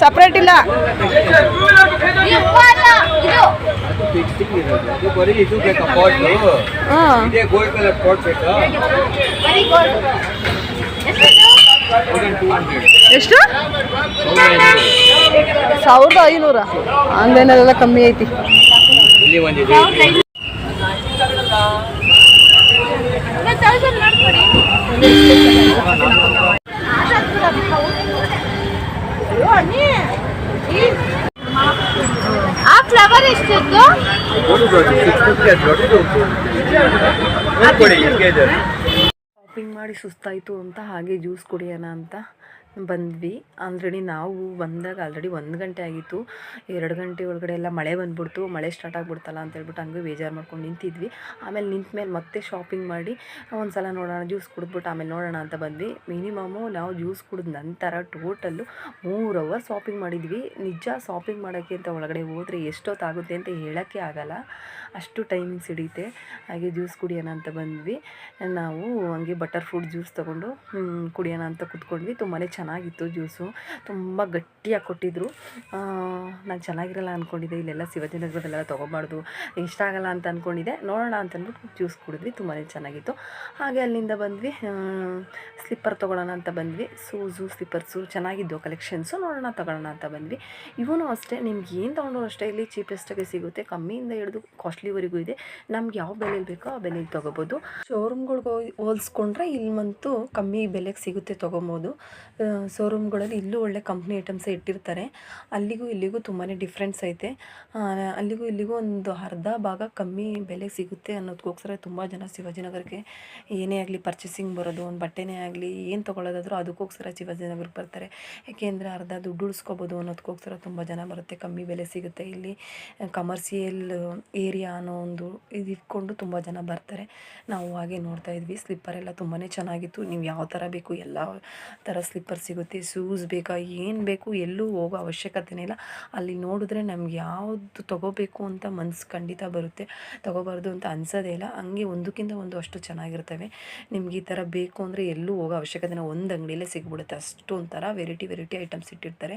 ಸಪ್ರೇಟ್ ಇಲ್ಲ. ಎಷ್ಟು? ಸಾವಿರದ ಐನೂರ. ಆನ್ಲೈನಲ್ಲೆಲ್ಲ ಕಮ್ಮಿ ಐತಿ. ಎಷ್ಟಿತ್ತು ಇದೆ ಶಾಪಿಂಗ್ ಮಾಡಿ ಸುಸ್ತಾಯಿತು ಅಂತ ಹಾಗೆ ಜ್ಯೂಸ್ ಕುಡಿಯೋಣ ಅಂತ. ಬಂದ್ವಿ. ಆಲ್ರೆಡಿ ನಾವು ಬಂದಾಗ ಆಲ್ರೆಡಿ ಒಂದು ಗಂಟೆ ಆಗಿತ್ತು. ಎರಡು ಗಂಟೆ ಒಳಗಡೆ ಎಲ್ಲ ಮಳೆ ಬಂದ್ಬಿಡ್ತು. ಮಳೆ ಸ್ಟಾರ್ಟ್ ಆಗಿಬಿಡ್ತಲ್ಲ ಅಂತ ಹೇಳ್ಬಿಟ್ಟು ಹಂಗೆ ಬೇಜಾರು ಮಾಡ್ಕೊಂಡು ನಿಂತಿದ್ವಿ. ಆಮೇಲೆ ನಿಂತ ಮೇಲೆ ಮತ್ತೆ ಶಾಪಿಂಗ್ ಮಾಡಿ ಒಂದು ಸಲ ನೋಡೋಣ ಜ್ಯೂಸ್ ಕುಡಿದ್ಬಿಟ್ಟು ಆಮೇಲೆ ನೋಡೋಣ ಅಂತ ಬಂದ್ವಿ. ಮಿನಿಮಮ್ಮು ನಾವು ಜ್ಯೂಸ್ ಕುಡಿದ ನಂತರ ಟೋಟಲ್ಲು ಮೂರು ಅವರ್ ಶಾಪಿಂಗ್ ಮಾಡಿದ್ವಿ. ನಿಜ ಶಾಪಿಂಗ್ ಮಾಡೋಕ್ಕೆ ಅಂತ ಒಳಗಡೆ ಹೋದರೆ ಎಷ್ಟೊತ್ತಾಗುತ್ತೆ ಅಂತ ಹೇಳೋಕ್ಕೆ ಆಗಲ್ಲ. ಅಷ್ಟು ಟೈಮಿಂಗ್ಸ್ ಹಿಡಿಯುತ್ತೆ. ಹಾಗೆ ಜ್ಯೂಸ್ ಕುಡಿಯೋಣ ಅಂತ ಬಂದ್ವಿ. ನಾವು ಹಂಗೆ ಬಟರ್ ಫ್ರೂಟ್ ಜ್ಯೂಸ್ ತೊಗೊಂಡು ಕುಡಿಯೋಣ ಅಂತ ಕುತ್ಕೊಂಡ್ವಿ. ತುಂಬಾ ಚೆನ್ನಾಗಿತ್ತು ಜ್ಯೂಸು ತುಂಬ ಗಟ್ಟಿಯಾಗಿ ಕೊಟ್ಟಿದ್ರು. ನಾನು ಚೆನ್ನಾಗಿರಲ್ಲ ಅಂದ್ಕೊಂಡಿದ್ದೆ ಇಲ್ಲೆಲ್ಲ ಶಿವಜನಗರದಲ್ಲೆಲ್ಲ ತೊಗೊಬಾರ್ದು. ಇಷ್ಟ ಆಗಲ್ಲ ಅಂತ ಅಂದ್ಕೊಂಡಿದ್ದೆ ನೋಡೋಣ ಅಂತ ಅಂದ್ಬಿಟ್ಟು ಜ್ಯೂಸ್ ಕುಡಿದ್ವಿ. ತುಂಬಾ ಚೆನ್ನಾಗಿತ್ತು. ಹಾಗೆ ಅಲ್ಲಿಂದ ಬಂದ್ವಿ. ಸ್ಲಿಪ್ಪರ್ ತೊಗೊಳ್ಳೋಣ ಅಂತ ಬಂದ್ವಿ. ಶೂಸು ಸ್ಲಿಪ್ಪರ್ಸು ಚೆನ್ನಾಗಿದ್ದು ಕಲೆಕ್ಷನ್ಸು ನೋಡೋಣ, ತೊಗೊಳ್ಳೋಣ ಅಂತ ಬಂದ್ವಿ. ಇವನು ಅಷ್ಟೇ. ನಿಮ್ಗೆ ಏನು ತೊಗೊಂಡ್ರು ಅಷ್ಟೇ. ಇಲ್ಲಿ ಚೀಪೆಸ್ಟಾಗೆ ಸಿಗುತ್ತೆ. ಕಮ್ಮಿಯಿಂದ ಹಿಡಿದು ಕಾಸ್ಟ್ಲಿವರೆಗೂ ಇದೆ. ನಮ್ಗೆ ಯಾವ ಬೆಲೆಯಲ್ಲಿ ಬೇಕೋ ಆ ಬೆಲೆಗೆ ತೊಗೋಬೋದು. ಶೋರೂಮ್ಗಳ್ಗೆ ಹೋಲಿಸ್ಕೊಂಡ್ರೆ ಇಲ್ಲಿ ಮಂತು ಕಮ್ಮಿ ಬೆಲೆಗೆ ಸಿಗುತ್ತೆ ತೊಗೊಬೋದು. ಶೋರೂಮ್ಗಳಲ್ಲಿ ಇಲ್ಲೂ ಒಳ್ಳೆ ಕಂಪ್ನಿ ಐಟಮ್ಸ್ ಇಟ್ಟಿರ್ತಾರೆ. ಅಲ್ಲಿಗೂ ಇಲ್ಲಿಗೂ ತುಂಬಾ ಡಿಫ್ರೆನ್ಸ್ ಐತೆ. ಅಲ್ಲಿಗೂ ಇಲ್ಲಿಗೂ ಒಂದು ಅರ್ಧ ಭಾಗ ಕಮ್ಮಿ ಬೆಲೆಗೆ ಸಿಗುತ್ತೆ ಅನ್ನೋದಕ್ಕೋಸ್ಕರ ತುಂಬ ಜನ ಶಿವಾಜಿನಗರಕ್ಕೆ ಏನೇ ಆಗಲಿ ಪರ್ಚೇಸಿಂಗ್ ಬರೋದು, ಒಂದು ಬಟ್ಟೆನೇ ಆಗಲಿ ಏನು ತೊಗೊಳ್ಳೋದಾದ್ರೂ ಅದಕ್ಕೋಸ್ಕರ ಶಿವಾಜಿನಗರಕ್ಕೆ ಬರ್ತಾರೆ. ಯಾಕೆಂದರೆ ಅರ್ಧ ದುಡ್ಡು ಉಳಿಸ್ಕೋಬೋದು ಅನ್ನೋದಕ್ಕೋಸ್ಕರ ತುಂಬ ಜನ ಬರುತ್ತೆ. ಕಮ್ಮಿ ಬೆಲೆ ಸಿಗುತ್ತೆ ಇಲ್ಲಿ. ಕಮರ್ಷಿಯಲ್ ಏರಿಯಾ ಅನ್ನೋ ಒಂದು ಇದು ಇಟ್ಕೊಂಡು ತುಂಬ ಜನ ಬರ್ತಾರೆ. ನಾವು ಹಾಗೆ ನೋಡ್ತಾ ಇದ್ವಿ. ಸ್ಲಿಪ್ಪರ್ ಎಲ್ಲ ತುಂಬಾ ಚೆನ್ನಾಗಿತ್ತು. ನೀವು ಯಾವ ಥರ ಬೇಕು, ಎಲ್ಲ ಥರ ಸ್ಲಿಪ್ಪರ್ ಸಿಗುತ್ತೆ, ಶೂಸ್ ಬೇಕಾ, ಏನು ಬೇಕು, ಎಲ್ಲೂ ಹೋಗೋ ಅವಶ್ಯಕತೆನೇ ಇಲ್ಲ. ಅಲ್ಲಿ ನೋಡಿದ್ರೆ ನಮ್ಗೆ ಯಾವುದು ತೊಗೋಬೇಕು ಅಂತ ಮನಸ್ಸು ಖಂಡಿತ ಬರುತ್ತೆ. ತೊಗೋಬಾರ್ದು ಅಂತ ಅನ್ಸೋದೇ ಇಲ್ಲ. ಹಂಗೆ ಒಂದಕ್ಕಿಂತ ಒಂದು ಅಷ್ಟು ಚೆನ್ನಾಗಿರ್ತವೆ. ನಿಮ್ಗೆ ಈ ಥರ ಬೇಕು ಅಂದರೆ ಎಲ್ಲೂ ಹೋಗೋ ಅವಶ್ಯಕತೆನ ಒಂದು ಅಂಗಡಿಯಲ್ಲೇ ಸಿಗ್ಬಿಡುತ್ತೆ. ಅಷ್ಟು ಒಂಥರ ವೆರೈಟಿ ವೆರೈಟಿ ಐಟಮ್ಸ್ ಇಟ್ಟಿರ್ತಾರೆ.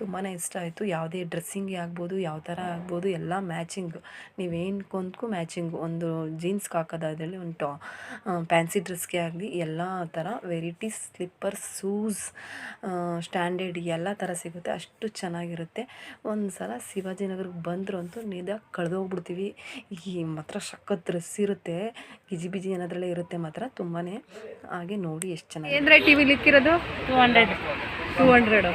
ತುಂಬಾ ಇಷ್ಟ ಆಯಿತು. ಯಾವುದೇ ಡ್ರೆಸ್ಸಿಂಗೇ ಆಗ್ಬೋದು, ಯಾವ ಥರ ಆಗ್ಬೋದು, ಎಲ್ಲ ಮ್ಯಾಚಿಂಗ್ ನೀವೇನು ಕೊಂದ್ಕು ಮ್ಯಾಚಿಂಗ್ ಒಂದು ಜೀನ್ಸ್ಗೆ ಹಾಕೋದಾದ್ರಲ್ಲಿ ಒಂದು ಟಾ ಫ್ಯಾನ್ಸಿ ಡ್ರೆಸ್ಗೆ ಆಗಲಿ ಎಲ್ಲ ಥರ ವೆರೈಟೀಸ್ ಸ್ಲಿಪ್ಪರ್ಸ್ ಶೂಸ್ ಸ್ಟ್ಯಾಂಡರ್ಡ್ ಎಲ್ಲ ಥರ ಸಿಗುತ್ತೆ. ಅಷ್ಟು ಚೆನ್ನಾಗಿರುತ್ತೆ. ಒಂದು ಸಲ ಶಿವಾಜಿನಗರಕ್ಕೆ ಬಂದರು ಅಂತೂ ನಿಧ ಕಳೆದೋಗ್ಬಿಡ್ತೀವಿ. ಈ ಮಾತ್ರ ಸಖತ್ ಡ್ರೆಸ್ ಇರುತ್ತೆ. ಗಿಜಿ ಬಿಜಿ ಅನ್ನೋದ್ರಲ್ಲೇ ಇರುತ್ತೆ ಮಾತ್ರ. ತುಂಬಾ ಹಾಗೆ ನೋಡಿ ಎಷ್ಟು ಚೆನ್ನಾಗಿ ಅಂದರೆ ಟಿ ವಿಲಿಕ್ಕಿರೋದು ಟೂ ಹಂಡ್ರೆಡ್ ಟೂ ಹಂಡ್ರೆಡು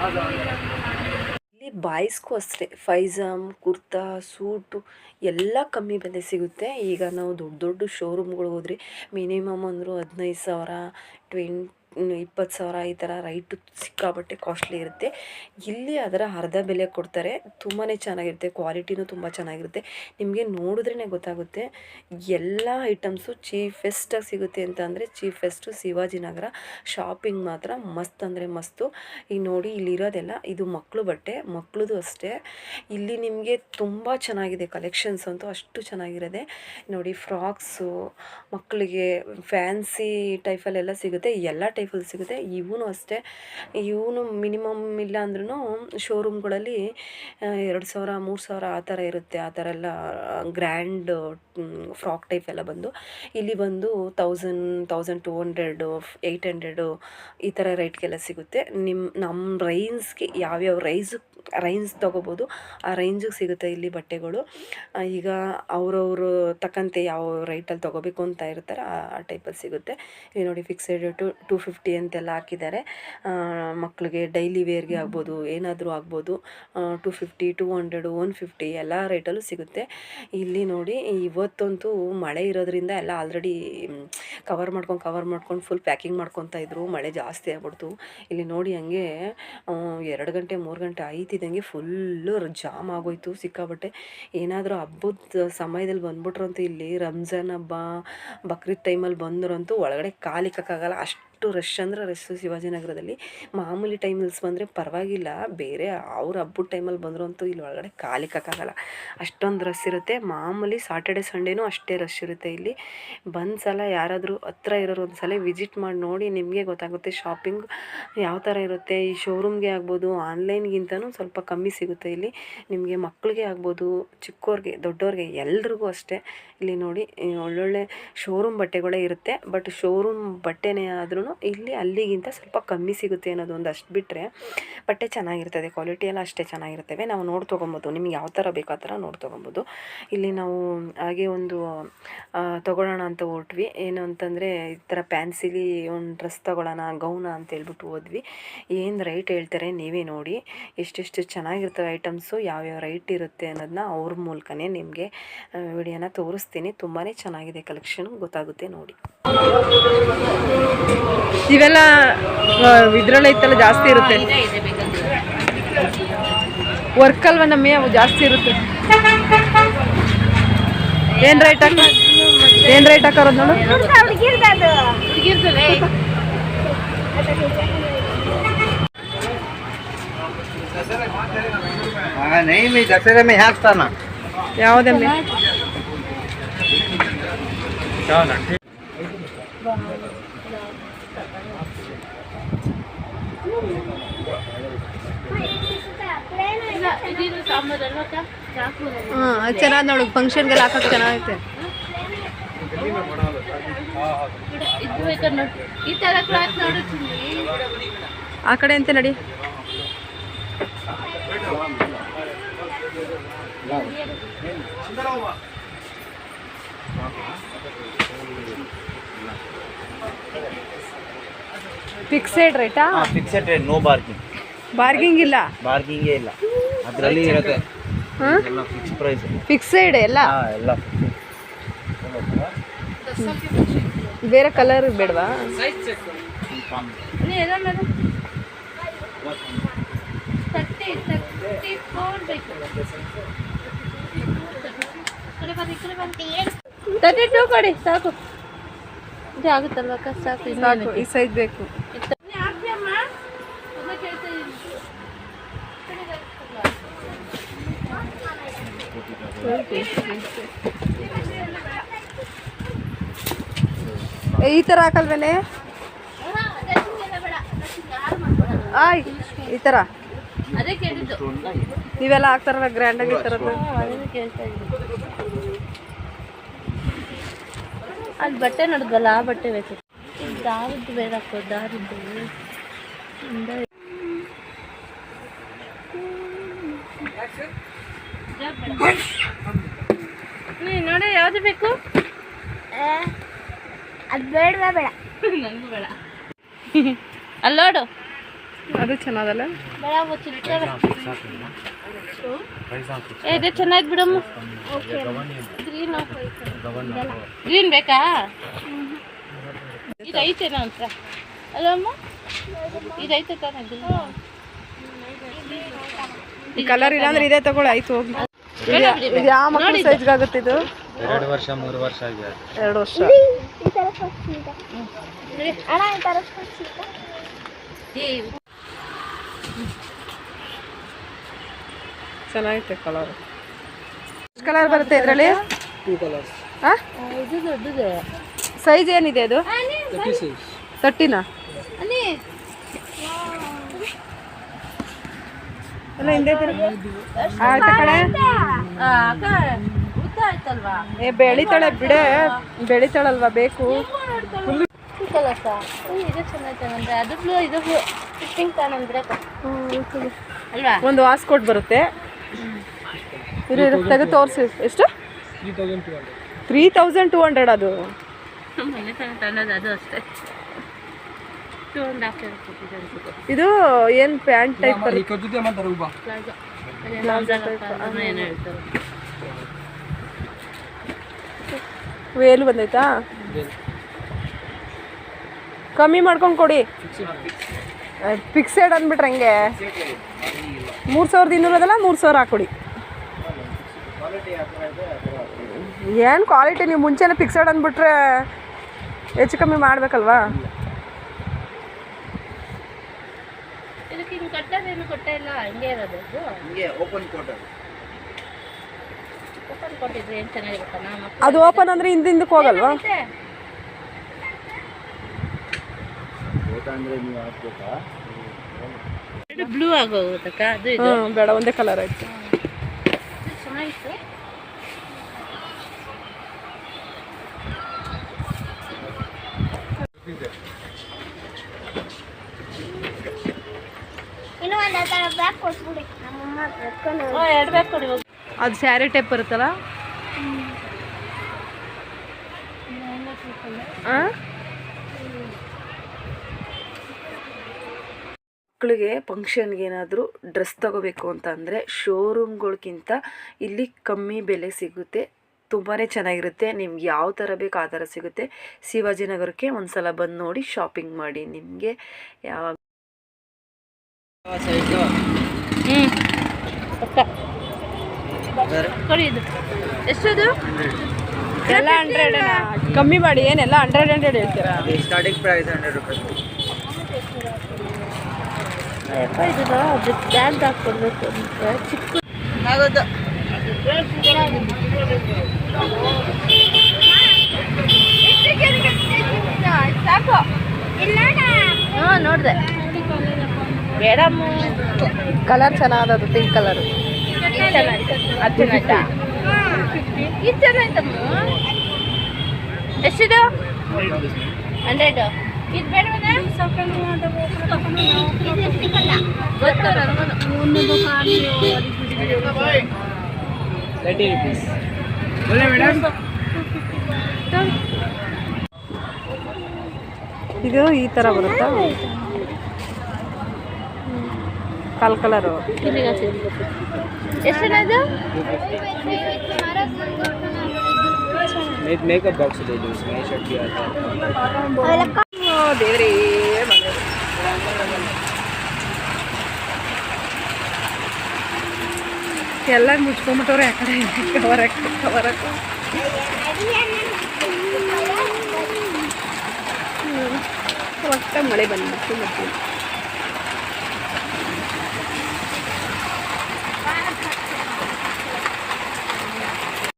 ಇಲ್ಲಿ ಬಾಯ್ಸ್ಗೂ ಅಷ್ಟೇ, ಫೈಜಾಮ್, ಕುರ್ತಾ, ಸೂಟು ಎಲ್ಲ ಕಮ್ಮಿ ಬೆಲೆ ಸಿಗುತ್ತೆ. ಈಗ ನಾವು ದೊಡ್ಡ ದೊಡ್ಡ ಶೋರೂಮ್ಗಳು ಹೋದ್ರೆ ಮಿನಿಮಮ್ ಅಂದರೂ ಹದಿನೈದು ಸಾವಿರ ಟ್ವೆಂಟ್ ಇಪ್ಪತ್ತು ಸಾವಿರ ಈ ಥರ ರೈಟು ಸಿಕ್ಕಾಬಟ್ಟೆ ಕಾಸ್ಟ್ಲಿ ಇರುತ್ತೆ. ಇಲ್ಲಿ ಅದರ ಅರ್ಧ ಬೆಲೆ ಕೊಡ್ತಾರೆ. ತುಂಬಾ ಚೆನ್ನಾಗಿರುತ್ತೆ. ಕ್ವಾಲಿಟಿನೂ ತುಂಬ ಚೆನ್ನಾಗಿರುತ್ತೆ. ನಿಮಗೆ ನೋಡಿದ್ರೇ ಗೊತ್ತಾಗುತ್ತೆ. ಎಲ್ಲ ಐಟಮ್ಸು ಚೀಫೆಸ್ಟಾಗಿ ಸಿಗುತ್ತೆ ಅಂತ ಅಂದರೆ ಚೀಫೆಸ್ಟು ಶಿವಾಜಿನಗರ. ಶಾಪಿಂಗ್ ಮಾತ್ರ ಮಸ್ತ್ ಅಂದರೆ ಮಸ್ತು. ಈಗ ನೋಡಿ ಇಲ್ಲಿರೋದೆಲ್ಲ, ಇದು ಮಕ್ಕಳು ಬಟ್ಟೆ ಮಕ್ಕಳದು ಅಷ್ಟೇ. ಇಲ್ಲಿ ನಿಮಗೆ ತುಂಬ ಚೆನ್ನಾಗಿದೆ ಕಲೆಕ್ಷನ್ಸ್ ಅಂತೂ ಅಷ್ಟು ಚೆನ್ನಾಗಿರೋದೆ. ನೋಡಿ ಫ್ರಾಕ್ಸು ಮಕ್ಕಳಿಗೆ ಫ್ಯಾನ್ಸಿ ಟೈಪಲ್ಲೆಲ್ಲ ಸಿಗುತ್ತೆ. ಎಲ್ಲ ಟೈಪಲ್ಲಿ ಸಿಗುತ್ತೆ. ಇವೂ ಅಷ್ಟೇ. ಇವನು ಮಿನಿಮಮ್ ಇಲ್ಲ ಅಂದ್ರೂ ಶೋರೂಮ್ಗಳಲ್ಲಿ ಎರಡು ಸಾವಿರ, ಮೂರು ಸಾವಿರ ಆ ಥರ ಇರುತ್ತೆ. ಆ ಥರ ಎಲ್ಲ ಗ್ರ್ಯಾಂಡ್ ಫ್ರಾಕ್ ಟೈಪ್ ಎಲ್ಲ ಬಂದು. ಇಲ್ಲಿ ಬಂದು thousand thousand two hundred eight hundred ಈ ಥರ ರೇಟ್ಗೆಲ್ಲ ಸಿಗುತ್ತೆ. ನಿಮ್ಮ ನಮ್ಮ ರೈನ್ಸ್ಗೆ ಯಾವ್ಯಾವ ರೈಸ್ ರೈನ್ಸ್ ತೊಗೋಬೋದು, ಆ ರೇಂಜಿಗೆ ಸಿಗುತ್ತೆ ಇಲ್ಲಿ ಬಟ್ಟೆಗಳು. ಈಗ ಅವ್ರವ್ರು ತಕ್ಕಂತೆ ಯಾವ ರೈಟಲ್ಲಿ ತೊಗೋಬೇಕು ಅಂತ ಇರ್ತಾರೆ, ಆ ಟೈಪಲ್ಲಿ ಸಿಗುತ್ತೆ. ಇಲ್ಲಿ ನೋಡಿ ಫಿಕ್ಸೆಡ್ ಟು ಟು ಫಿಫ್ಟಿ ಅಂತೆಲ್ಲ ಹಾಕಿದ್ದಾರೆ. ಮಕ್ಕಳಿಗೆ ಡೈಲಿ ವೇರ್ಗೆ ಆಗ್ಬೋದು, ಏನಾದರೂ ಆಗ್ಬೋದು. Two fifty two hundred one fifty ಎಲ್ಲ ರೇಟಲ್ಲೂ ಸಿಗುತ್ತೆ. ಇಲ್ಲಿ ನೋಡಿ, ಇವತ್ತಂತೂ ಮಳೆ ಇರೋದ್ರಿಂದ ಎಲ್ಲ ಆಲ್ರೆಡಿ ಕವರ್ ಮಾಡ್ಕೊಂಡು ಕವರ್ ಮಾಡ್ಕೊಂಡು ಫುಲ್ ಪ್ಯಾಕಿಂಗ್ ಮಾಡ್ಕೊತಾ ಇದ್ರು. ಮಳೆ ಜಾಸ್ತಿ ಆಗ್ಬಿಡ್ತು. ಇಲ್ಲಿ ನೋಡಿ ಹಂಗೆ ಎರಡು ಗಂಟೆ, ಮೂರು ಗಂಟೆ ಆಯ್ತಿದ್ದಂಗೆ ಫುಲ್ಲು ಜಾಮ್ ಆಗೋಯ್ತು ಸಿಕ್ಕಾಬಟ್ಟೆ ಏನಾದರೂ ಹಬ್ಬದ ಸಮಯದಲ್ಲಿ ಬಂದ್ಬಿಟ್ರಂತೂ ಇಲ್ಲಿ, ರಂಜಾನ್ ಹಬ್ಬ, ಬಕ್ರೀದ್ ಟೈಮಲ್ಲಿ ಬಂದ್ರಂತೂ ಒಳಗಡೆ ಕಾಲಿಕ್ಕಾಗಲ್ಲ ಅಷ್ಟು ರಶ್ ಅಂದ್ರೆ ರಶ್ಶು ಶಿವಾಜಿನಗರದಲ್ಲಿ ಮಾಮೂಲಿ ಟೈಮಲ್ಸ್ ಬಂದರೆ ಪರವಾಗಿಲ್ಲ. ಬೇರೆ ಅವ್ರ ಹಬ್ಬದ ಟೈಮಲ್ಲಿ ಬಂದರು ಅಂತೂ ಇಲ್ಲಿ ಒಳಗಡೆ ಕಾಲಿಕ್ಕಾಗಲ್ಲ. ಅಷ್ಟೊಂದು ರಶ್ ಇರುತ್ತೆ. ಮಾಮೂಲಿ ಸಾಟರ್ಡೆ ಸಂಡೇನೂ ಅಷ್ಟೇ ರಶ್ ಇರುತ್ತೆ ಇಲ್ಲಿ. ಬಂದ ಸಲ ಯಾರಾದರೂ ಹತ್ರ ಇರೋರು ಒಂದು ಸಲ ವಿಸಿಟ್ ಮಾಡಿ ನೋಡಿ ನಿಮಗೆ ಗೊತ್ತಾಗುತ್ತೆ. ಶಾಪಿಂಗ್ ಯಾವ ಥರ ಇರುತ್ತೆ, ಈ ಶೋರೂಮ್ಗೆ ಆಗ್ಬೋದು ಆನ್ಲೈನ್ಗಿಂತನೂ ಸ್ವಲ್ಪ ಕಮ್ಮಿ ಸಿಗುತ್ತೆ ಇಲ್ಲಿ. ನಿಮಗೆ ಮಕ್ಕಳಿಗೆ ಆಗ್ಬೋದು ಚಿಕ್ಕವ್ರಿಗೆ ದೊಡ್ಡವ್ರಿಗೆ ಎಲ್ರಿಗೂ ಅಷ್ಟೇ. ಇಲ್ಲಿ ನೋಡಿ ಒಳ್ಳೊಳ್ಳೆ ಶೋರೂಮ್ ಬಟ್ಟೆಗಳೇ ಇರುತ್ತೆ. ಬಟ್ ಶೋರೂಮ್ ಬಟ್ಟೆನೇ ಆದ್ರೂ ಇಲ್ಲಿ ಅಲ್ಲಿಗಿಂತ ಸ್ವಲ್ಪ ಕಮ್ಮಿ ಸಿಗುತ್ತೆ ಅನ್ನೋದು ಒಂದು ಅಷ್ಟು ಬಿಟ್ಟರೆ ಬಟ್ಟೆ ಚೆನ್ನಾಗಿರ್ತದೆ ಕ್ವಾಲಿಟಿ ಎಲ್ಲ ಅಷ್ಟೇ ಚೆನ್ನಾಗಿರ್ತವೆ. ನಾವು ನೋಡಿ ತೊಗೊಬೋದು. ನಿಮ್ಗೆ ಯಾವ ಥರ ಬೇಕೋ ಆ ಥರ ನೋಡಿ ತೊಗೊಬೋದು. ಇಲ್ಲಿ ನಾವು ಹಾಗೆ ಒಂದು ತೊಗೊಳ್ಳೋಣ ಅಂತ ಹೊರಟ್ವಿ. ಏನು ಅಂತಂದರೆ ಈ ಥರ ಪ್ಯಾನ್ಸಿಲಿ ಒಂದು ಡ್ರೆಸ್ ತೊಗೊಳ್ಳೋಣ ಗೌನ ಅಂತ ಹೇಳ್ಬಿಟ್ಟು ಹೋದ್ವಿ. ಏನು ರೈಟ್ ಹೇಳ್ತಾರೆ ನೀವೇ ನೋಡಿ. ಎಷ್ಟೆಷ್ಟು ಚೆನ್ನಾಗಿರ್ತವೆ ಐಟಮ್ಸು ಯಾವ್ಯಾವ ರೈಟ್ ಇರುತ್ತೆ ಅನ್ನೋದನ್ನ ಅವ್ರ ಮೂಲಕನೇ ನಿಮಗೆ ವಿಡಿಯೋನ ತೋರಿಸ್ತೀನಿ. ತುಂಬಾ ಚೆನ್ನಾಗಿದೆ ಕಲೆಕ್ಷನ್ ಗೊತ್ತಾಗುತ್ತೆ ನೋಡಿ. ಇವೆಲ್ಲ ಇದರಲ್ಲೇ ಇತ್ತಲ್ಲ ಜಾಸ್ತಿ ಇರುತ್ತೆ. ವರ್ಕ್ ಅಲ್ವ ನಮ್ಮಿ ಜಾಸ್ತಿ ಇರುತ್ತೆ. ಏನು ರೈಟ್ ಹಾಕ ಏನು ರೈಟ್ ಹಾಕೋದು ನೋಡು. ನೈಮಿ ಯಾವುದಮ್ಮಿ? ಅದು ಚೆನ್ನಾಗಿ ನೋಡು ಫಂಕ್ಷನ್ಗೆಲ್ಲ ಹಾಕಕ್ ಚೆನ್ನಾಗೈತೆ. ಆ ಕಡೆ ಅಂತೆ ನಡಿ. ಫಿಕ್ಸೆಡ್ ರೇಟಾ हाँ fixed rate no bargaining bargaining ಇಲ್ಲ. ಬಾರ್ಗಿಂಗೇ ಇಲ್ಲ. ಅದರಲ್ಲಿ ಇರುತ್ತೆ. ಎಲ್ಲ ಫಿಕ್ಸ್ ಪ್ರೈಸ್ ಫಿಕ್ಸೆಡ್ ಎಲ್ಲ? ಹಾಂ ಎಲ್ಲ ಬೇರೆ ಕಲರ್ ಬೇಡವಾ? ನೀ ಎಲ್ಲ ಮಾಡು. ತರ್ಟಿ ಟೂ ಕೊಡಿ ಸಾಕು. ಇದು ಆಗುತ್ತಲ್ವಾ ಕಷ್ಟ ಸಾಕು ಸಾಕು ಈ ಸೈಜ್ ಬೇಕು. ಈ ಥರ ಹಾಕಲ್ವೇನೆ? ಬೇಡ. ಆಯ್, ಈ ಥರ ನೀವೆಲ್ಲ ಹಾಕ್ತಾರಲ್ಲ ಗ್ರ್ಯಾಂಡಾಗಿ ಈ ಥರದ್ದು ಅದು ಬಟ್ಟೆ ನೋಡಿದ್ವಲ್ಲ ಆ ಬಟ್ಟೆ ಬೇಕು. ದಾರದ್ದು ಬೇಡಕ್ಕ ದಾರದ್ದು ಇಂದ- ನೀ ನೋಡಿ ಯಾವ್ದು ಬೇಕು? ಅದು ಬೇಡ ಬೇಡ. ನನಗೂ ಬೇಡ. ಅಲ್ಲೋಡು ಅದು ಚೆನ್ನಾಗಲ್ಲ? ಇದೆ ಚೆನ್ನಾಗಿ ಬಿಡಮ್ಮ ಗ್ರೀನ್ ಗ್ರೀನ್ ಬೇಕಾ? ಇದು ಐತೇನೋ ಅಂತ. ಅಲ್ಲಮ್ಮ ಇದೈತೆ ತಾನೇ ಈ ಕಲರ್ ಇಲ್ಲ ಅಂದ್ರೆ ಇದೇ ತಗೊಳ್ಳಿ ಆಯ್ತು ಹೋಗಿ ಇದು ಯಾವ ಮಕ್ಕಳ ಸೈಜ್ಗೆ ಆಗುತ್ತೆ ಇದು ಎರಡು ವರ್ಷ ಮೂರು ವರ್ಷ ಆಗಿದೆ. ಎರಡು ವರ್ಷ. ಚೆನ್ನಾಗೈತೆ ಕಲರ್ ಕಲರ್ ಬರುತ್ತೆ ಇದರಲ್ಲಿ? ಇದು ದೊಡ್ಡದು. ಸೈಜ್ ಏನಿದೆ ಅದು? ತರ್ಟಿನಾ ಎಲ್ಲ ಹಿಂದೆ. ಆಯ್ತಾ ಆಯ್ತಲ್ವಾ? ಏ ಬೆಳಿತಾಳೆ ಬಿಡೆ. ಬೆಳಿತಾಳಲ್ವಾ ಬೇಕು? ಒಂದು ಇದು ಕೊಟ್ ಅಂದ್ರೆ ಅದು ಇದು ಬ್ಲೂ ಪಿಂಕ್ ತಾನಂದ್ರೆ ಅಲ್ವಾ? ಒಂದು ವಾಸ್ಕೋಟ್ ಬರುತ್ತೆ. ತೆಗೆ ತೋರಿಸಿ. ಎಷ್ಟು? ತ್ರೀ ತೌಸಂಡ್ ಟೂ ಹಂಡ್ರೆಡ್ ಅದು ಅಷ್ಟೇ ಟೂ ಆ್ಯಂಡ್ ಹಾಫ್ ಕೊಟ್ಟಿದ್ದೆ ಅನ್ಸುತ್ತೆ ಇದು ಏನು ಪ್ಯಾಂಟ್ ಟೈಪ್ ವೇಲ್ ಬಂದೈತಾ? ಕಮ್ಮಿ ಮಾಡ್ಕೊಂಡು ಕೊಡಿ. ಫಿಕ್ಸೆಡ್ ಅಂದ್ಬಿಟ್ರೆ ಹಂಗೆ? ಮೂರು ಸಾವಿರದ ಇನ್ನೂರು ಅದಲ್ಲ ಮೂರು ಸಾವಿರ ಹಾಕೊಡಿ. ಏನು ಕ್ವಾಲಿಟಿ ನೀವು ಮುಂಚೆನೆ ಫಿಕ್ಸೆಡ್ ಅಂದ್ಬಿಟ್ರೆ ಹೆಚ್ಚು ಕಮ್ಮಿ ಮಾಡಬೇಕಲ್ವಾ ಇದಕ್ಕೆ ಹಿಂಗೆ ಕೊಟ್ಟೇ ಇಲ್ಲ ಹಂಗೆ ಇರೋದು. ಹಂಗೆ ಓಪನ್ ಕೋಟೆ ಓಪನ್ ಕೊಟ್ಟಿದ್ರೆ ಏನು ಚೆನ್ನಾಗಿರುತ್ತೆ ನಾನು ಅದು ಓಪನ್ ಅಂದ್ರೆ ಹಿಂದಿಂದಕ್ಕೆ ಹೋಗಲ್ವಾ? ಕೋಟ್ ಅಂದ್ರೆ ನೀವು ಹಾಕ್ಬೇಕಾ? ಇದು ಬ್ಲೂ ಆಗೋಗುತ್ತಕ್ಕ? ಅದು ಬೇಡ ಒಂದೇ ಕಲರ್ ಆಯ್ತು ಇದು ಚೆನ್ನಾಗಿತ್ತು ಓ, ಎರಡು ಬೇಕು ಕೊಡಿ ಹೋಗಿ ಅದು ಸ್ಯಾರಿ ಟೈಪ್ ಬರುತ್ತಲ್ಲ? ಮಕ್ಕಳಿಗೆ ಫಂಕ್ಷನ್ಗೆ ಏನಾದರೂ ಡ್ರೆಸ್ ತಗೋಬೇಕು ಅಂತ ಅಂದರೆ ಶೋರೂಮ್ಗಳ್ಗಿಂತ ಇಲ್ಲಿ ಕಮ್ಮಿ ಬೆಲೆ ಸಿಗುತ್ತೆ. ತುಂಬಾ ಚೆನ್ನಾಗಿರುತ್ತೆ. ನಿಮ್ಗೆ ಯಾವ ಥರ ಬೇಕು ಆ ಥರ ಸಿಗುತ್ತೆ. ಶಿವಾಜಿನಗರಕ್ಕೆ ಒಂದು ಸಲ ಬಂದು ನೋಡಿ ಶಾಪಿಂಗ್ ಮಾಡಿ ನಿಮಗೆ. ಯಾವ ಹ್ಞೂ ಕೊಡಿ ಇದು ಎಷ್ಟದು ಎಲ್ಲ ಕಮ್ಮಿ ಮಾಡಿ ಏನೆಲ್ಲ ಹಂಡ್ರೆಡ್ ಹಂಡ್ರೆಡ್ ಹೇಳ್ತೀರಾ ಸ್ಟಾರ್ಟಿಂಗ್ ಪ್ರೈಸ್ ಹಂಡ್ರೆಡ್ ಅದು ಚಿಕ್ಕ ಹಾಂ ನೋಡಿದೆ. ಬೇಡಮ್ಮ ಕಲರ್ ಚೆನ್ನಾಗದು ಪಿಂಕ್ ಕಲರ್. ಅದು ಚೆನ್ನಾಯ್ತಾ ಇದು ಎಷ್ಟಿದು? ಹಂಡ್ರೆಡ್. ಇದು ಬೇಡವೇ ಗೊತ್ತು ತರ್ಟಿ ರುಪೀಸ್ ಇದು ಈ ಥರ ಬರುತ್ತಾ? ಕಾಲ್ ಕಲರು. ಎಷ್ಟು ಇದು? ಬಾಕ್ಸ್ ಇದೆ ಇದು ಶಕ್ತಿ ಎಲ್ಲ ಮುಚ್ಕೊಂಬಿಟ್ಟವ್ರೆ ಆ ಕಡೆ ಕವರ್ ಹಾಕಿ ಕವರ್ ಮಳೆ ಬಂದ್ಬಿಟ್ಟು ಮತ್ತೆ.